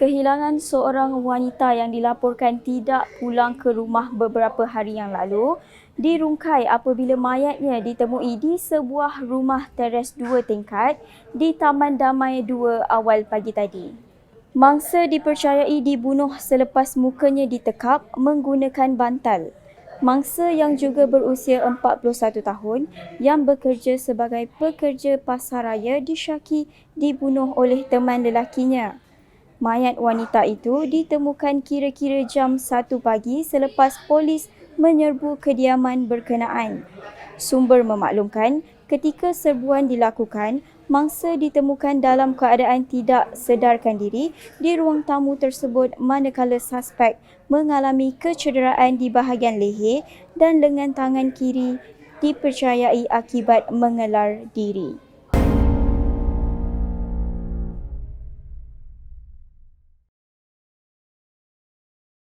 Kehilangan seorang wanita yang dilaporkan tidak pulang ke rumah beberapa hari yang lalu dirungkai apabila mayatnya ditemui di sebuah rumah teres dua tingkat di Taman Damai 2 awal pagi tadi. Mangsa dipercayai dibunuh selepas mukanya ditekap menggunakan bantal. Mangsa yang juga berusia 41 tahun yang bekerja sebagai pekerja pasaraya disyaki dibunuh oleh teman lelakinya. Mayat wanita itu ditemukan kira-kira jam 1 pagi selepas polis menyerbu kediaman berkenaan. Sumber memaklumkan ketika serbuan dilakukan, mangsa ditemukan dalam keadaan tidak sedarkan diri di ruang tamu tersebut manakala suspek mengalami kecederaan di bahagian leher dan lengan tangan kiri dipercayai akibat mengelar diri.